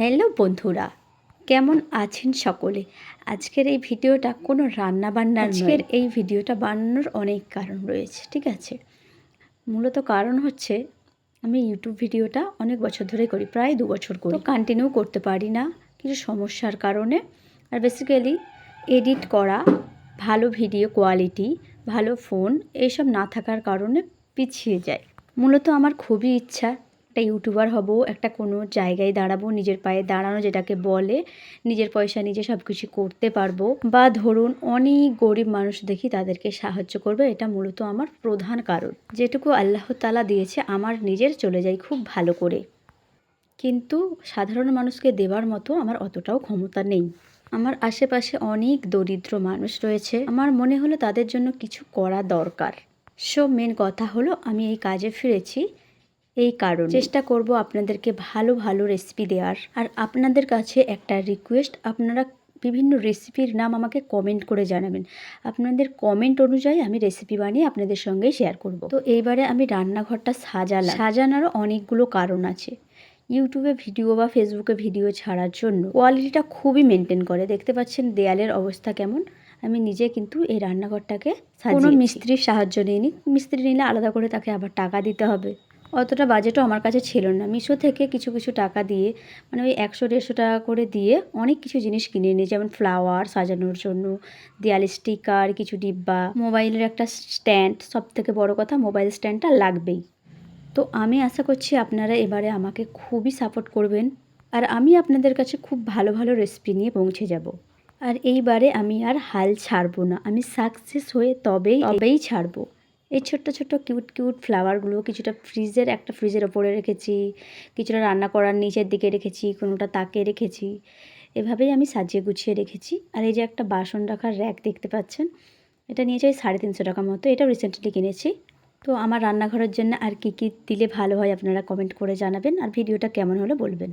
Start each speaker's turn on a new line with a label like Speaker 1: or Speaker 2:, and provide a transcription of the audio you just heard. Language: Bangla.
Speaker 1: হ্যালো বন্ধুরা কেমন আছেন সকলে? আজকের এই ভিডিওটা কোনো রান্না বান্নার আজকের এই ভিডিওটা বানানোর অনেক কারণ রয়েছে ঠিক আছে? মূলত কারণ হচ্ছে আমি ইউটিউব ভিডিওটা অনেক বছর ধরে করি প্রায় দু বছর করি। কন্টিনিউ করতে পারি না কিছু সমস্যার কারণে। আর বেসিক্যালি এডিট করা ভালো ভিডিও কোয়ালিটি ভালো ফোন এইসব না থাকার কারণে পিছিয়ে যায় মূলত আমার খুবই ইচ্ছা একটা ইউটিউবার হব, একটা কোনো জায়গায় দাঁড়াবো, নিজের পায়ে দাঁড়ানো যেটাকে বলে, নিজের পয়সা নিজে সব কিছু করতে পারব। বা ধরুন অনেক গরিব মানুষ দেখি তাদেরকে সাহায্য করবে, এটা মূলত আমার প্রধান কারণ। যেটুকু আল্লাহ তালা দিয়েছে, আমার নিজের চলে যায় খুব ভালো করে। কিন্তু সাধারণ মানুষকে দেওয়ার মতো আমার অতটাও ক্ষমতা নেই। আমার আশেপাশে অনেক দরিদ্র মানুষ রয়েছে, আমার মনে হলো তাদের জন্য কিছু করা দরকার। সো মেন কথা হলো, আমি এই কাজে ফিরেছি। এই কারণ। চেষ্টা করব আপনাদেরকে ভালো ভালো রেসিপি দেওয়ার। আর আপনাদের কাছে একটা রিকোয়েস্ট আপনারা বিভিন্ন রেসিপির নাম আমাকে কমেন্ট করে জানাবেন। আপনাদের কমেন্ট অনুযায়ী আমি রেসিপি বানিয়ে আপনাদের সঙ্গে শেয়ার করব। তো এইবারে আমি রান্নাঘরটা সাজালাম। সাজানোরও অনেকগুলো কারণ আছে। ইউটিউবে ভিডিও বা ফেসবুকে ভিডিও ছাড়ার জন্য কোয়ালিটিটা খুবই মেনটেন করে। দেখতে পাচ্ছেন দেয়ালের অবস্থা কেমন। আমি নিজে কিন্তু এই রান্নাঘরটাকে কোনো মিস্ত্রির সাহায্য নিইনি। মিস্ত্রি নিলে আলাদা করে তাকে আবার টাকা দিতে হবে। অতটা বাজেটও আমার কাছে ছিল না। মিশো থেকে কিছু কিছু টাকা দিয়ে মানে ওই একশো, দেড়শো টাকা করে দিয়ে অনেক কিছু জিনিস কিনে নিই যেমন ফ্লাওয়ার সাজানোর জন্য, দেয়াল স্টিকার কিছু ডিব্বা, মোবাইলের একটা স্ট্যান্ড সব থেকে বড় কথা মোবাইল স্ট্যান্ডটা লাগবেই। তো আমি আশা করছি আপনারা এবারে আমাকে খুবই সাপোর্ট করবেন আর আমি আপনাদের কাছে খুব ভালো ভালো রেসিপি নিয়ে পৌঁছে যাব। আর এইবারে আমি আর হাল ছাড়বো না। আমি সাকসেস হয়ে তবেই তবেই ছাড়বো। এই ছোট্ট ছোট্ট, কিউট কিউট ফ্লাওয়ারগুলো কিছুটা ফ্রিজের একটা ফ্রিজের ওপরে রেখেছি। কিছুটা রান্না করার নিচের দিকে রেখেছি, কোনোটা তাকে রেখেছি। এভাবেই আমি সাজিয়ে গুছিয়ে রেখেছি। আর এই যে একটা বাসন রাখার র্যাক দেখতে পাচ্ছেন, এটা নিয়েছে ওই সাড়ে তিনশো টাকা মতো। এটাও রিসেন্টলি কিনেছি। তো আমার রান্নাঘরের জন্য আর কী কী দিলে ভালো হয় আপনারা কমেন্ট করে জানাবেন। আর ভিডিওটা কেমন হলো বলবেন।